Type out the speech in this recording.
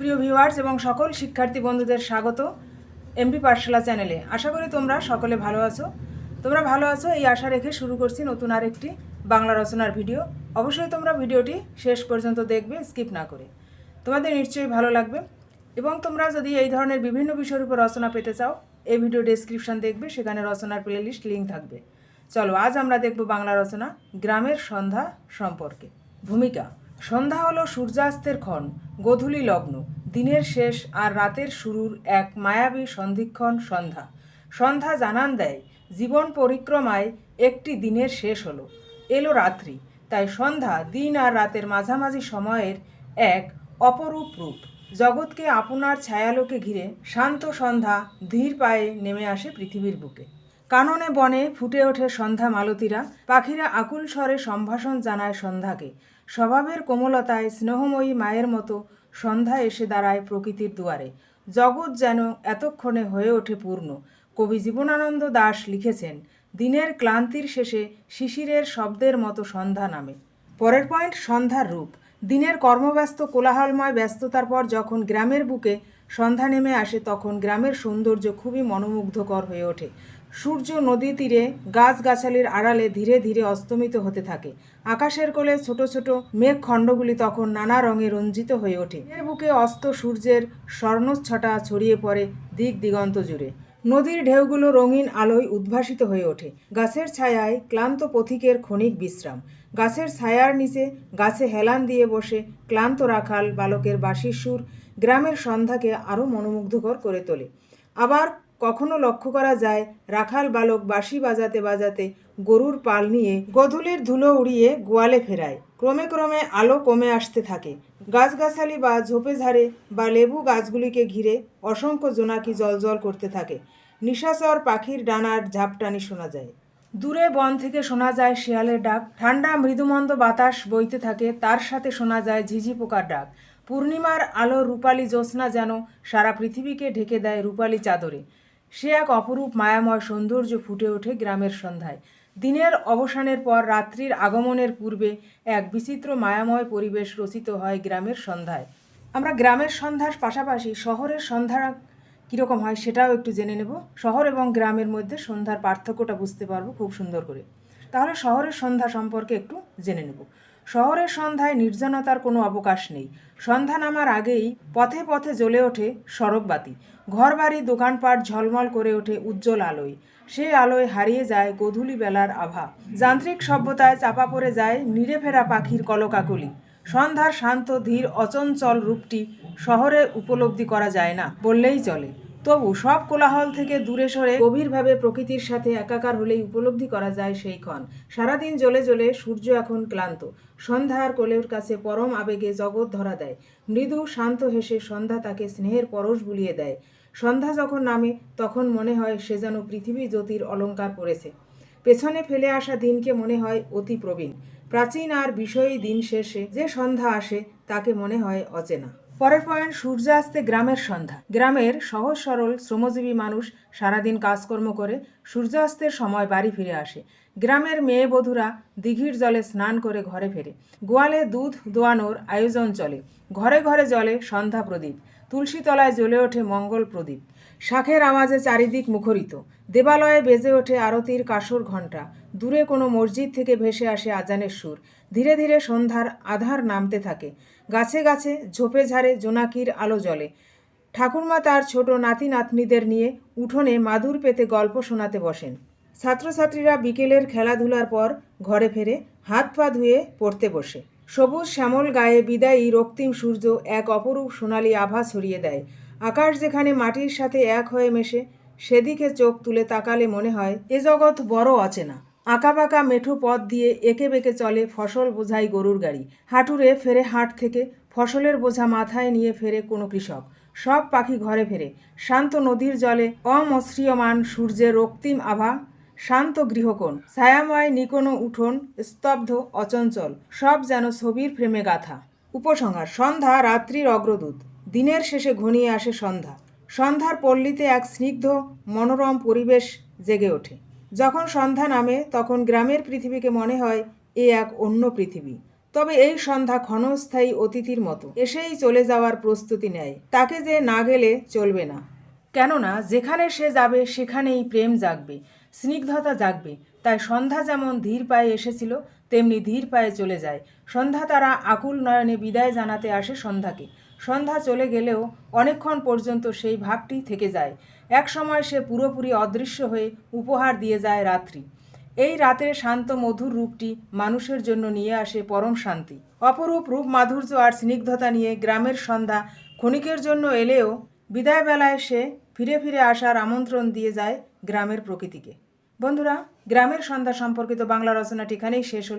প্রিয় ভিউয়ার্স এবং সকল শিক্ষার্থী বন্ধুদের স্বাগত এমপি পাঠশালা চ্যানেলে আশা করি তোমরা সকলে ভালো আছো। তোমরা ভালো আছো এই আশা রেখে শুরু করছি নতুন আর একটি বাংলা রচনার ভিডিও অবশ্যই তোমরা ভিডিওটি শেষ পর্যন্ত দেখবে স্কিপ না করে। তোমাদের নিশ্চয়ই ভালো লাগবে। এবং তোমরা যদি এই ধরনের বিভিন্ন বিষয়ের উপর রচনা পেতে চাও, এই ভিডিও ডেসক্রিপশন দেখবে, সেখানে রচনার প্লেলিস্ট লিঙ্ক থাকবে। চলো, আজ আমরা দেখব বাংলা রচনা, গ্রামের সন্ধ্যা সম্পর্কে। ভূমিকা। সন্ধ্যা হলো সূর্যাস্তের ক্ষণ, গোধূলি লগ্ন, দিনের শেষ আর রাতের শুরুর এক মায়াবী সন্ধিক্ষণ সন্ধ্যা। সন্ধ্যা জানান দেয়, জীবন পরিক্রমায় একটি দিনের শেষ হলো। এলো রাত্রি, তাই সন্ধ্যা দিন আর রাতের মাঝামাঝি সময়ের এক অপরূপ রূপ। জগৎকে আপনার ছায়ালোকে ঘিরে শান্ত সন্ধ্যা ধীর পায়ে নেমে আসে পৃথিবীর বুকে। কাননে বনে ফুটে ওঠে সন্ধ্যা মালতীরা, পাখিরা আকুল স্বরে সম্ভাষণ জানায় সন্ধ্যাকে। স্বভাবের কোমলতায় স্নেহময়ী মায়ের মতো সন্ধ্যা এসে দাঁড়ায় প্রকৃতির দুয়ারে। জগৎ যেন এতক্ষণে হয়ে ওঠে পূর্ণ। কবি জীবনানন্দ দাশ লিখেছেন, দিনের ক্লান্তির শেষে শিশিরের শব্দের মতো সন্ধ্যা নামে। পরের পয়েন্ট, সন্ধ্যার রূপ। দিনের কর্মব্যস্ত কোলাহলময় ব্যস্ততার পর যখন গ্রামের বুকে সন্ধ্যা নেমে আসে, তখন গ্রামের সৌন্দর্য খুবই মনোমুগ্ধকর হয়ে ওঠে। সূর্য নদী তীরে গাছগাছালির আড়ালে ধীরে ধীরে অস্তমিত হতে থাকে। আকাশের কোলে ছোট ছোট মেঘখণ্ডগুলি তখন নানা রঙে রঞ্জিত হয়ে ওঠে। এর বুকে অস্ত সূর্যের স্বর্ণচ্ছটা ছড়িয়ে পড়ে দিক দিগন্ত জুড়ে। নদীর ঢেউগুলো রঙিন আলোয় উদ্ভাসিত হয়ে ওঠে। গাছের ছায়ায় ক্লান্ত পথিকের ক্ষণিক বিশ্রাম। গাছের ছায়ার নিচে গাছে হেলান দিয়ে বসে ক্লান্ত রাখাল বালকের বাঁশির সুর গ্রামের সন্ধ্যাকে আরও মনোমুগ্ধকর করে তোলে। আবার কখনো লক্ষ্য করা যায় রাখাল বালক বাঁশি বাজাতে বাজাতে গরুর পাল নিয়ে গধূলির ধুলো উড়িয়ে গোয়ালে ফেরায়। ক্রমে ক্রমে আলো কমে আসতে থাকে। গাছগাছালি বা ঝোপেঝাড়ে বা লেবু গাছগুলিকে ঘিরে অসংখ্য জোনাকি জলজল করতে থাকে। নিশাচর পাখির ডানার ঝাপটানি শোনা যায়। দূরে বন থেকে শোনা যায় শেয়ালের ডাক। ঠান্ডা মৃদুমন্দ বাতাস বইতে থাকে। তার সাথে শোনা যায় ঝিঝি পোকার ডাক। পূর্ণিমার আলো রূপালী জ্যোৎস্না যেন সারা পৃথিবীকে ঢেকে দেয় রূপালী চাদরে। সে এক অপরূপ মায়াময় সৌন্দর্য ফুটে ওঠে গ্রামের সন্ধ্যায়। দিনের অবসানের পর রাত্রির আগমনের পূর্বে এক বিচিত্র মায়াময় পরিবেশ রচিত হয় গ্রামের সন্ধ্যায়। আমরা গ্রামের সন্ধ্যার পাশাপাশি শহরের সন্ধ্যা কীরকম হয় সেটাও একটু জেনে নেব। শহর এবং গ্রামের মধ্যে সন্ধ্যার পার্থক্যটা বুঝতে পারব খুব সুন্দর করে। তাহলে শহরের সন্ধ্যা সম্পর্কে একটু জেনে নেব। শহরের সন্ধ্যায় নির্জনতার কোনো অবকাশ নেই। সন্ধ্যা নামার আগেই পথে পথে জ্বলে ওঠে সড়কবাতি। ঘরবাড়ি, দোকানপাট ঝলমল করে ওঠে উজ্জ্বল আলোয়। সে আলোয় হারিয়ে যায় গধূলি বেলার আভা। যান্ত্রিক সভ্যতায় চাপা পড়ে যায় নিড়ে ফেরা পাখির কলকাকলি। সন্ধ্যার শান্ত, ধীর, অচঞ্চল রূপটি শহরে উপলব্ধি করা যায় না বললেই চলে। তবু সব কোলাহল থেকে দূরে সরে গভীরভাবে প্রকৃতির সাথে একাকার হলেই উপলব্ধি করা যায় সেই ক্ষণ। সারাদিন জ্বলে জ্বলে সূর্য এখন ক্লান্ত। সন্ধ্যার কোলের কাছে পরম আবেগে জগৎ ধরা দেয়। মৃদু শান্ত হেসে সন্ধ্যা তাকে স্নেহের পরশ বুলিয়ে দেয়। সন্ধ্যা যখন নামে, তখন মনে হয় সে যেন পৃথিবী জ্যোতির অলঙ্কার পড়েছে পেছনে ফেলে আসা দিনকে মনে হয় অতি প্রবীণ। প্রাচীন আর বিষয়ী দিন শেষে যে সন্ধ্যা আসে, তাকে মনে হয় অচেনা। পরের পয়েন্ট সূর্যাস্তে গ্রামের সন্ধ্যা। গ্রামের সহজ সরল, শ্রমজীবী মানুষ সারাদিন কাজকর্ম করে সূর্যাস্তের সময় বাড়ি ফিরে আসে। গ্রামের মেয়ে বধুরা দিঘির জলে স্নান করে ঘরে ফেরে। গোয়ালে দুধ দোয়ানোর আয়োজন চলে। ঘরে ঘরে জলে সন্ধ্যা প্রদীপ। তুলসী তলায় জ্বলে ওঠে মঙ্গল প্রদীপ। শাখের আওয়াজে চারিদিক মুখরিত। দেবালয়ে বেজে ওঠে আরতির কাসর ঘণ্টা। দূরে কোনো মসজিদ থেকে ভেসে আসে আজানের সুর। ধীরে ধীরে সন্ধ্যার আধার নামতে থাকে। গাছে গাছে ঝোপে ঝাড়ে জোনাকির আলো জ্বলে। ঠাকুরমা তার ছোট নাতি নাতনিদের নিয়ে উঠোনে মাদুর পেতে গল্প শোনাতে বসেন। ছাত্রছাত্রীরা বিকেলের খেলাধুলার পর ঘরে ফেরে হাত পা ধুয়ে পড়তে বসে। সবুজ শ্যামল গায়ে বিদায়ী রক্তিম সূর্য এক অপরূপ সোনালী আভা ছড়িয়ে দেয়। আকাশ যেখানে মাটির সাথে এক হয়ে মেশে, সেদিকে চোখ তুলে তাকালে মনে হয়, এ জগৎ বড় অচেনা। আঁকাবাঁকা মেঠো পথ দিয়ে এঁকে বেঁকে চলে ফসল বোঝাই গরুর গাড়ি। হাঁটুরে ফেরে হাট থেকে, ফসলের বোঝা মাথায় নিয়ে ফেরে কোনো কৃষক। সব পাখি ঘরে ফেরে। শান্ত নদীর জলে অমসৃয়মান সূর্যের রক্তিম আভা শান্ত গৃহকোণ। ছায়াময় নিকোনো উঠোন, স্তব্ধ, অচঞ্চল, সব যেন ছবির ফ্রেমে গাথা। উপসংহার, সন্ধ্যা, রাত্রির অগ্রদূত। দিনের শেষে ঘনিয়ে আসে সন্ধ্যা। সন্ধ্যার পল্লীতে এক স্নিগ্ধ, মনোরম পরিবেশ জেগে ওঠে। যখন সন্ধ্যা নামে, তখন গ্রামের পৃথিবীকে মনে হয় এ এক অন্য পৃথিবী। তবে এই সন্ধ্যা ক্ষণস্থায়ী অতিথির মতো। এসেই চলে যাওয়ার প্রস্তুতি নেয়। তাকে যে না গেলে চলবে না। কেননা, যেখানে সে যাবে, সেখানেই প্রেম জাগবে। স্নিগ্ধতা জাগবে। তাই সন্ধ্যা যেমন ধীর পায়ে এসেছিল, তেমনি ধীর পায়ে চলে যায়। সন্ধ্যা তারা আকুল নয়নে বিদায় জানাতে আসে সন্ধ্যাকে। সন্ধ্যা চলে গেলেও অনেকক্ষণ পর্যন্ত সেই ভাবটি থেকে যায়। এক সময় সে পুরোপুরি অদৃশ্য হয়ে উপহার দিয়ে যায় রাত্রি। এই রাতের শান্ত মধুর রূপটি মানুষের জন্য নিয়ে আসে পরম শান্তি। অপরূপ রূপ মাধুর্য আর স্নিগ্ধতা নিয়ে গ্রামের সন্ধ্যা ক্ষণিকের জন্য এলেও বিদায়বেলায় সে ফিরে ফিরে আসার আমন্ত্রণ দিয়ে যায় গ্রামের প্রকৃতিকে। বন্ধুরা গ্রামের সন্ধ্যা সম্পর্কিত বাংলা রচনাটি এখানেই শেষ হলো।